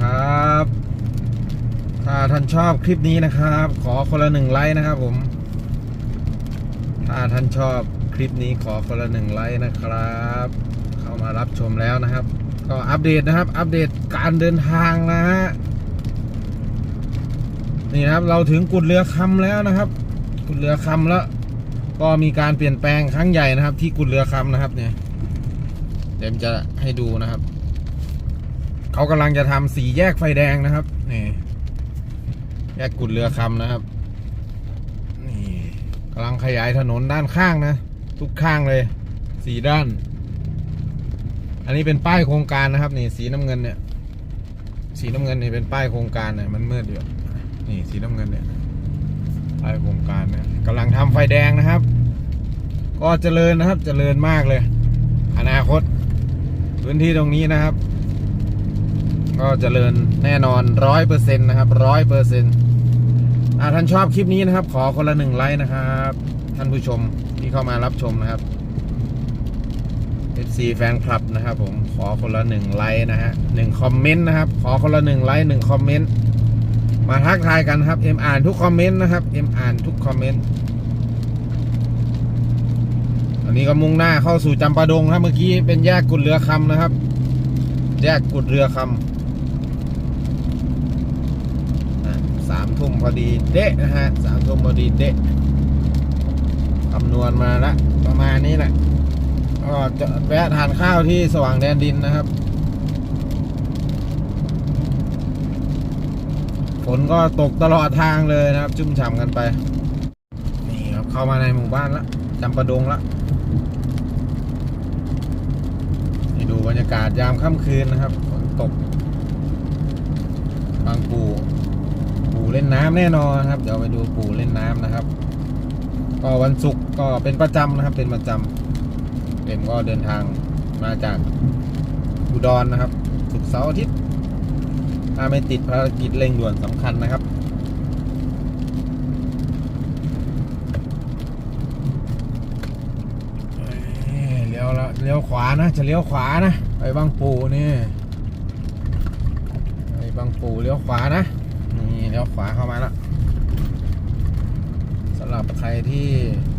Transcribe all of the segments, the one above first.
ครับ ถ้าท่านชอบคลิปนี้นะครับ ขอคนละหนึ่งไลค์นะครับผม ถ้าท่านชอบคลิปนี้ขอคนละหนึ่งไลค์นะครับ เข้ามารับชมแล้วนะครับ ก็อัปเดตนะครับ อัปเดตการเดินทางนะฮะนี่นะครับเราถึงกุดเรือคำแล้วนะครับ กุดเรือคำแล้ว ก็มีการเปลี่ยนแปลงครั้งใหญ่นะครับ ที่กุดเรือคำนะครับ เนี่ยเดี๋ยวจะให้ดูนะครับ เขากำลังจะทำสีแยกไฟแดงนะครับนี่แยกกุดเรือคำนะครับนี่กำลังขยายถนนด้านข้างนะ ทุกข้างเลยสี่ด้าน อันนี้เป็นป้ายโครงการนะครับนี่สีน้ำเงินเนี่ย สีน้ำเงินนี่เป็นป้ายโครงการเนี่ยมันมืดอยู่นี่สีน้ำเงินเนี่ยป้ายโครงการเนี่ยกำลังทำไฟแดงนะครับ ก็เจริญนะครับ เจริญมากเลย อนาคต พื้นที่ตรงนี้นะครับ ก็เจริญแน่นอนร้อยเปอร์เซ็นต์นะครับร้อยเปอร์เซ็นต์าท่านชอบคลิปนี้นะครับ ขอคนละหนึ่งไลค์นะครับ ท่านผู้ชมที่เข้ามารับชมนะครับ FC แฟนคลับนะครับ ผมขอคนละหนึ่งไลค์นะฮะหนึ่งคอมเมนต์นะครับ ขอคนละหนึ่งไลค์หนึ่งคอมเมนต์มาทักทายกันครับเอ็มอ่านทุกคอมเมนต์นะครับเอ็มอ่านทุกคอมเมนต์อันนี้ก็มุ่งหน้าเข้าสู่จำปาดงครับเมื่อกี้เป็นแยกกุดเรือคำนะครับ แยกกุดเรือคำอะ สามทุ่มพอดีเดะนะฮะสามทุ่มพอดีเดะคำนวณมาละประมาณนี้แหละก็จะแวะทานข้าวที่สว่างแดนดินนะครับ ฝนก็ตกตลอดทางเลยนะครับ ชุ่มฉ่ำกันไป นี่ครับเข้ามาในหมู่บ้านละจำปะดงละนี่ดูบรรยากาศยามค่ำคืนนะครับ ฝนตก บางปู เล่นน้ำแน่นอนครับ เดี๋ยวไปดูปู่เล่นน้ำนะครับ ก็วันศุกร์ก็เป็นประจำนะครับ เป็นประจำเอ็มก็เดินทางมาจากอุดรนะครับศุกร์เสาร์อาทิตย์ถ้าไม่ติดภารกิจเร่งด่วนสำคัญนะครับเลี้ยวละเลี้ยวขวานะ จะเลี้ยวขวานะ ไปบางปูนี่ไปบางปูเลี้ยวขวานะ ลี้ยวขวาเข้ามาแล้วสำหรับใครที่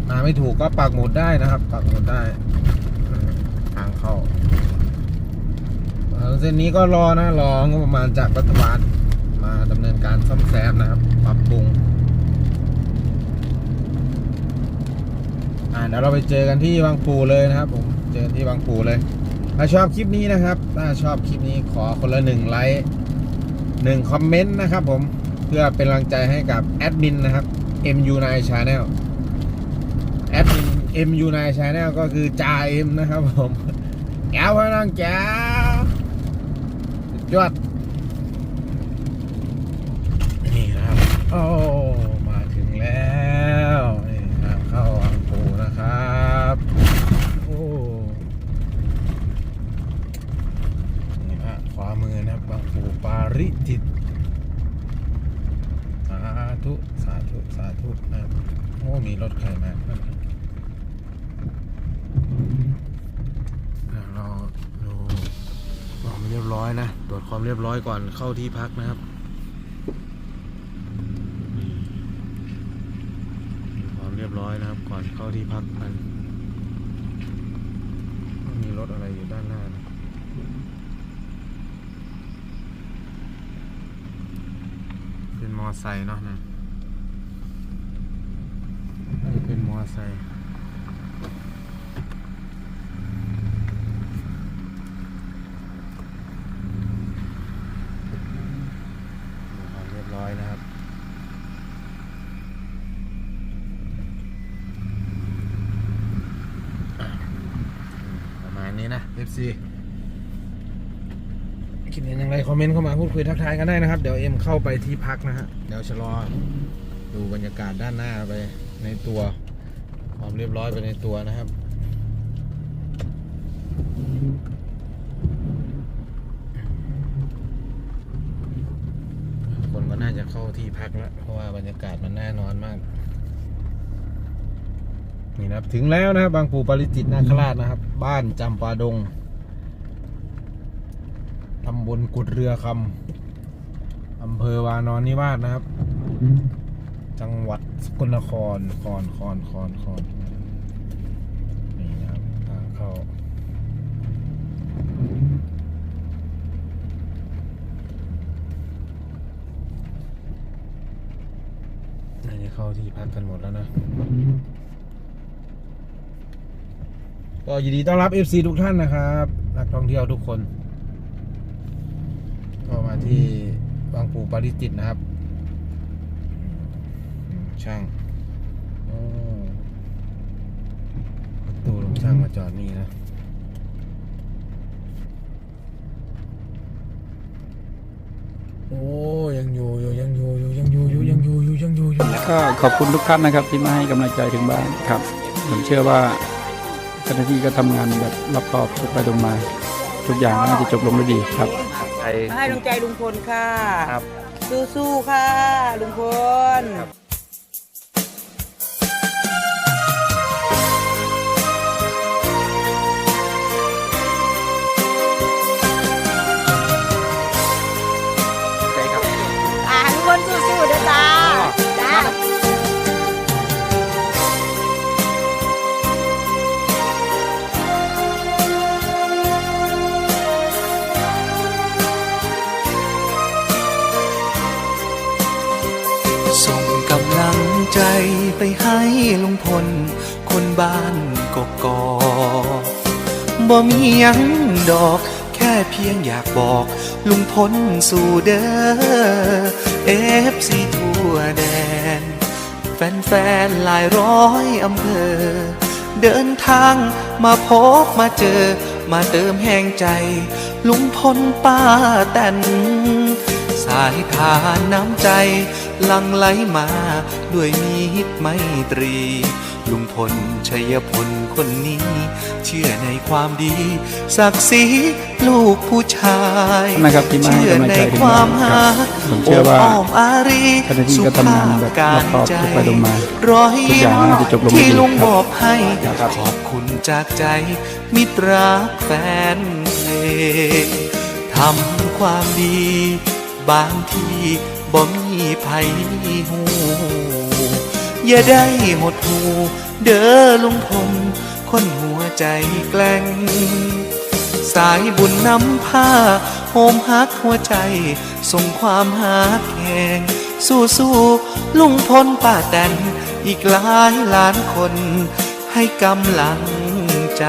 มาไม่ถูกก็ปักหมุดได้นะครับ ปักหมุดได้ ทางเข้าเออเส้นนี้ก็รอนะรองบประมาณจากรัฐบาลมาดำเนินการซ่อมแซมนะครับ ปรับปรุงอ่าเดี๋ยวเราไปเจอกันที่บางปูเลยนะครับผมเจอที่บางปูเลย ถ้าชอบคลิปนี้นะครับ ถ้าชอบคลิปนี้ขอคนละหนึ่งไลค์หนึ่งคอมเมนต์นะครับผม เพื่อเป็นกำลังใจให้กับแอดมินนะครับ MU9 Channel แอดมิน MU9 Channel ก็คือจ่าเอ็มนะครับผมแก้วพนังแก้วสุดยอดนี่นะครับ โอ้มาถึงแล้วนี่ทางเข้าวังปูนะครับโอ้นี่ฮะขวามือนะครับบางปูปาริจิต ธุสาธุสาธุนะครับโอ้มีรถใครมาครับเดี๋ยวราดูความเรียบร้อยนะตรวจความเรียบร้อยก่อนเข้าที่พักนะครับความเรียบร้อยนะครับ ก่อนเข้าที่พักกันมีรถอะไรอยู่ด้านหน้านะเป็นมอไซค์เนาะนะ น่เป็นมอไซค์เรียบร้อยนะครับประมาณนี้นะ FC คิดเห็นอย่างไรคอมเมนต์เข้ามาพูดคุยทักทายกันได้นะครับ เดี๋ยวเอ็มเข้าไปที่พักนะฮะ เดี๋ยวชะลอดูบรรยากาศด้านหน้าไป ในตัวความเรียบร้อยไปในตัวนะครับคนก็น่าจะเข้าที่พักแล้วเพราะว่าบรรยากาศมันแน่นอนมาก นี่นะครับถึงแล้วนะครับบางปูปาริจิตนาคราชนะครับ บ้านจำปาดงตำบลกุดเรือคำอำเภอวานอนนิวาสนะครับ จังหวัด สกลนครคอนคอนคอนคอนนี่นะครับทางเข้าน่าจะเข้าที่พักกันหมดแล้วนะ ก็ยินดีต้อนรับ FC ทุกท่านนะครับนักท่องเที่ยวทุกคน ก็มาที่บางปูปาริจิตนะครับ ช่างโอ้ประตูลงช่างมาจอดนี่นะโอ้ยังอยู่อยู่ยังอยู่อยู่ยังอยู่อยู่ยังอยู่อยู่ยังอยู่อยู่ก็ขอบคุณทุกท่านนะครับที่มาให้กำลังใจถึงบ้านครับ ผมเชื่อว่าเจ้าหน้าที่ก็ทำงานแบบรอบๆทุกไปตรงมา ทุกอย่างน่าจะจบลงด้วยดีครับมาให้กำลังใจลุงพลค่ะครับสู้ๆค่ะลุงพล ใจไปให้ลุงพล คนบ้านกกอกบ่มียังดอก แค่เพียงอยากบอก ลุงพลสู่เด้อเอฟซีทั่วแดน แฟนๆหลายร้อยอำเภอ เดินทางมาพบมาเจอ มาเติมแห่งใจ ลุงพลป้าแตน สายทานน้ำใจหลังไหลมาด้วยมิตรไมตรี ลุงพลชัยพลคนนี้ เชื่อในความดี ศักดิ์ศรีลูกผู้ชายนะครับที่มาให้เชื่อกำลังในใจถึงควาบ้ามนหาครับผมเชื่อว่าโอ้อมอารีเจ้าหน้าที่ก็ทำงานแบบรอบๆทุกไปตรงมาร้อยทุกอย่างน่าจะจบลงด้วยดีที่ลุงครับมอบให้ครับขอบคุณจากใจ มิตรรักแฟนเพลงทำความดี บางทีบ่มีภัยหูอย่าได้หดหูเด้อลุงพลคนหัวใจแกล้งสายบุญนำผ้าโฮมฮักหัวใจ ส่งความหาแข่งสู้สู้ลุงพลป้าแตนอีกหลายล้านคนให้กำลังใจ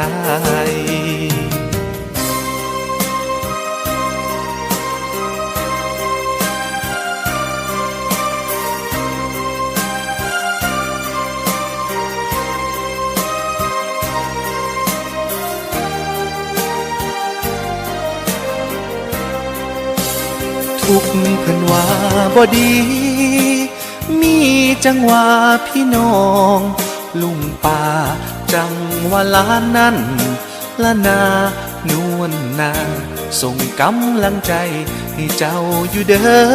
ทุกเพิ่นว่าบ่ดี มีจังว่าพี่น้อง ลุงป่าจังว่าล้านนั้นละนานวลนาส่งกำลังใจให้เจ้าอยู่เด้อ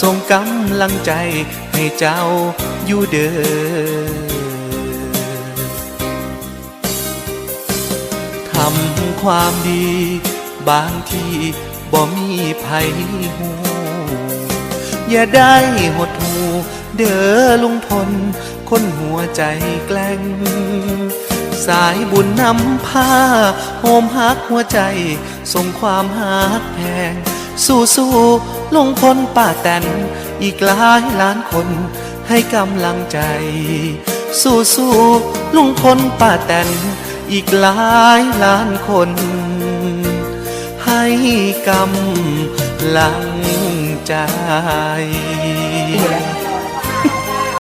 ส่งกำลังใจให้เจ้าอยู่เด้อทำความดี บางทีบ่มีภัยหู อย่าได้หดหูเด้อลุงพลคนหัวใจแกล้ง สายบุญนำผ้าโฮมฮักหัวใจ ส่งความฮักแพง สู้สู้ๆลุงพลป้าแตน อีกหลายล้านคนให้กำลังใจ สู้สู้ๆลุงพลป้าแตน อีกหลายล้านคน ให้กำลัง ใจ